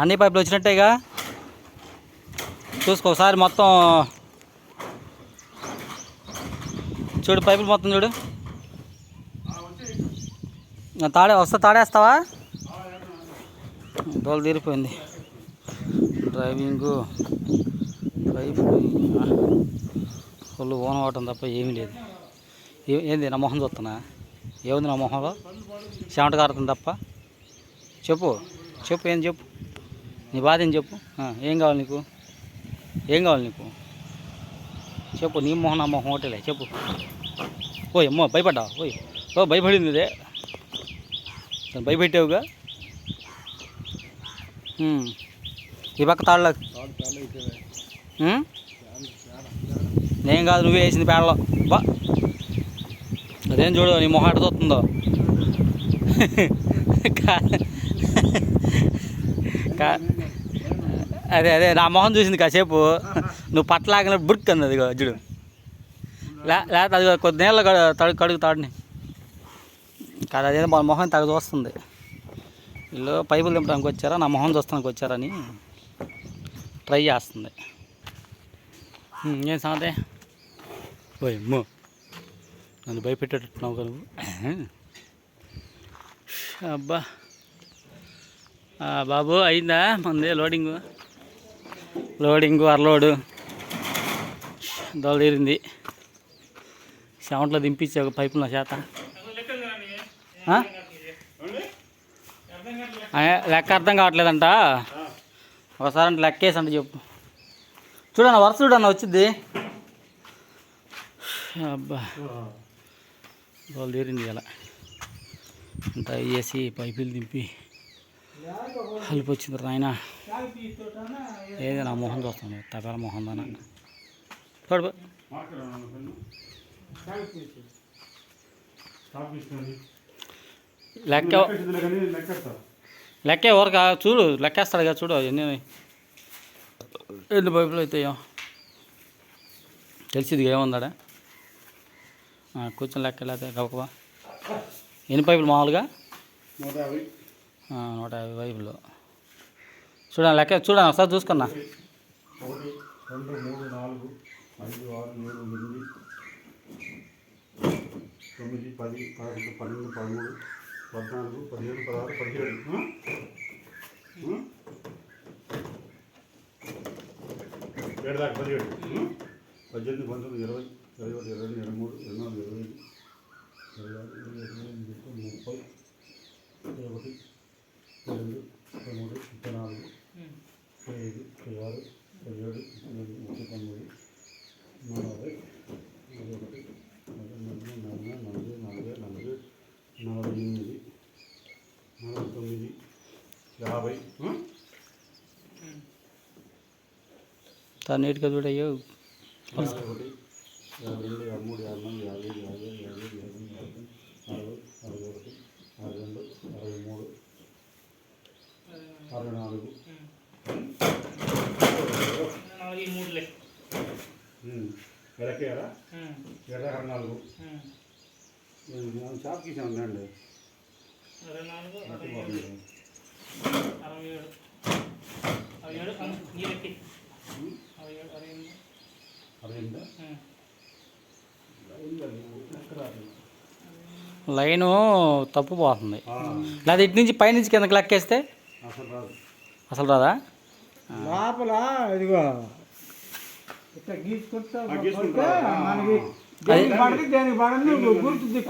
అన్ని పైపులు వచ్చినట్టేగా? చూసుకో ఒకసారి మొత్తం చూడు పైపులు మొత్తం చూడు. తాడే వస్తా తాడేస్తావా? దోలు తీరిపోయింది. డ్రైవింగు పైపు ఫుల్ ఓన్ అవటం తప్ప ఏమీ లేదు. ఏంది నా మొహం చూస్తున్నా? ఏముంది నా మొహంలో? చెమట కారుతుంది తప్ప? చెప్పు చెప్పు ఏం చెప్పు? నీ బాధ ఏం చెప్పు? ఏం కావాలి నీకు? ఏం కావాలి నీకు? చెప్పు నీ మొహం నా మొహం హోటలే చెప్పు. ఓయ్ అమ్మో భయపడ్డావు? ఓయ్ ఓ భయపడింది ఇదే. భయపెట్టావుగా? ఈ పక్క తాళ్ళ నేను కాదు నువ్వే వేసింది పేడలో. బా. అదేం చూడు నీ మొహం ఎట చూస్తుందో కా- కా- అదే అదే నా మొహం చూసింది కాసేపు. నువ్వు పట్టలాగిన బుర్క్ అంది అది లే లేకపోతే అది కొద్ది నీళ్ళు తడుగు కడుగు తాడిని. కాదు అదేదో మన మొహం తగ చూస్తుంది. వీళ్ళు పైపులు దింపడానికి వచ్చారా? నా మొహం చూస్తానికి వచ్చారని ట్రై చేస్తుంది. ఏం సంగతే? ఓయ్ అమ్మో. నన్ను భయపెట్టేటట్టున్నావు కదా నువ్వు. అబ్బా. బాబు అయిందా మంది లోడింగు? లోడింగ్ అరలోడు దొలదీరింది సెవెంట్లో దింపించే ఒక పైపు నా చేత. లెక్క అర్థం కావట్లేదంట. ఒకసారి అంటే లెక్కేసి అంటే చెప్పు. చూడన్న వరుస చూడన్న వచ్చింది అబ్బా. వాళ్ళు తీరింది ఇలా. అంతా వేసి పైపులు దింపి. కలిపి వచ్చింది నాయన. ఏది నా మొహం చూస్తాను తపాల మొహం దాన చూడు లెక్క లెక్క ఎవరు చూడు లెక్కేస్తాడు కదా చూడు ఎన్ని ఎన్ని పైపులు అవుతాయో. తెలిసింది ఏముందా కూర్చొని లెక్క లేకపోతే ఎన్ని పైపులు మామూలుగా? నూట యాభై ఆ, చూడండి లెక్క చూడండి ఒకసారి చూసుకున్నా. ఒకటి రెండు మూడు నాలుగు ఐదు ఆరు ఏడు ఎనిమిది తొమ్మిది పది పదకొండు పన్నెండు పదమూడు పద్నాలుగు పదిహేను పదహారు పదిహేడు. ఏడు దాకా పదిహేడు పద్దెనిమిది పంతొమ్మిది ఇరవై ఇరవై ఒకటి ఇరవై రెండు ఇరవై మూడు ఇరవై నాలుగు ఇరవై ఐదు ఇరవై ఆరు ఇరవై ఏడు ఇరవై ఎనిమిది ముప్పై ముప్పై ఇరవై ఒకటి ఇరవై రెండు ఇరవై మూడు ముప్పై నాలుగు ముప్పై ఐదు ముప్పై ఆరు ముప్పై ఏడు ముప్పై ఎనిమిది ముప్పై తొమ్మిది నలభై నలభై ఒకటి నలభై రెండు నలభై నలభై నలభై నలభై నలభై ఎనిమిది నలభై తొమ్మిది యాభై ఆ? తా నీట్గా చూడయ్యో యాభై ఒకటి యాభై రెండు యాభై మూడు యాభై నాలుగు యాభై ఐదు యాభై ఆరు, యాభై ఏడు యాభై ఎనిమిది యాభై అరవై అరవై ఒకటి అరవై రెండు అరవై మూడు అరవై నాలుగు ఎడకేరా ఎడ అరవై నాలుగు షాప్కి ఉందండి అరవై ఎనిమిది లైను తప్పు పోతుంది లేదా ఇటు నుంచి పైనుంచి కిందకి లెక్కేస్తే అసలు రాదు. అసలు రాదా? లోపల ఇదిగో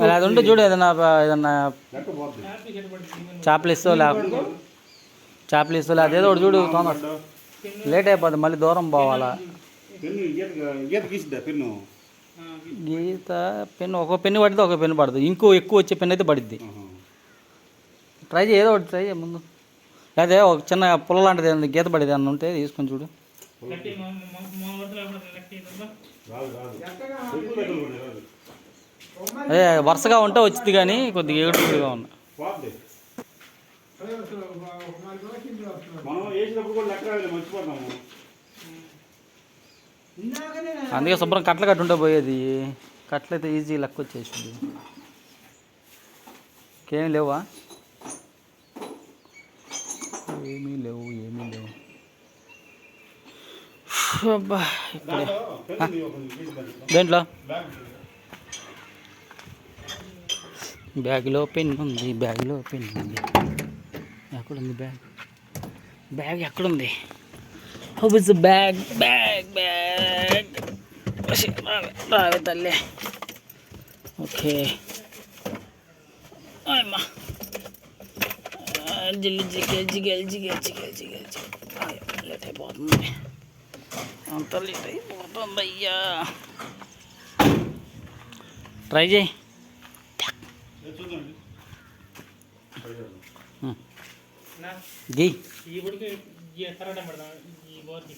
అది ఉంటే చూడు ఏదన్నా ఏదన్నా చాపలిస్తో లే చాపలిస్తో లే అదేదో ఒకటి చూడు తొందర. లేట్ అయిపోతుంది మళ్ళీ దూరం పోవాలా. గీత పెన్ను ఒక పెన్ను పడితే ఒక పెన్ను పడుతుంది ఇంకో ఎక్కువ వచ్చే పెన్ను అయితే పడుద్ది. ట్రై చేయి ఏదో ఒకటి ట్రై చేయ ముందు. అదే ఒక చిన్న పుల్ల లాంటిది ఏదైనా గీత పడేది అన్న ఉంటే తీసుకొని చూడు. రాదు రాదు. ఎక్కువ లెక్కలు కూడా రాదు. అదే వరుసగా ఉంటే వచ్చింది కానీ కొద్దిగా ఏడుగా ఉన్నా మనం వేసినప్పుడు కూడా లెక్క మర్చిపోతాము అందుకే శుభ్రం కట్టలు కట్టుంటే పోయేది కట్లయితే ఈజీ లెక్క వచ్చేసింది. ఇంకేం లేవా? ఏమీ లేవు ఏమీ అబ్బా దేంట్లో? బ్యాగ్లో పెన్ ఉంది బ్యాగ్లో పెన్ ఉంది. ఎక్కడుంది బ్యాగ్? బ్యాగ్ ఎక్కడుంది how is bag bag bag రావే రావే తల్లి ఓకే అమ్మా జిల్లి జిగేల్ జిగేల్ జిగేల్ జిగేల్ జిగేల్ జిగేల్ లేట్ అయిపోతుంది అంత లేట్ అయిపోతుంది అయ్యా ట్రై చేయి ఏ చూడండి గీ ఈ బుడికి ఈ కరెంట్ పడదాం ఈ బోర్కి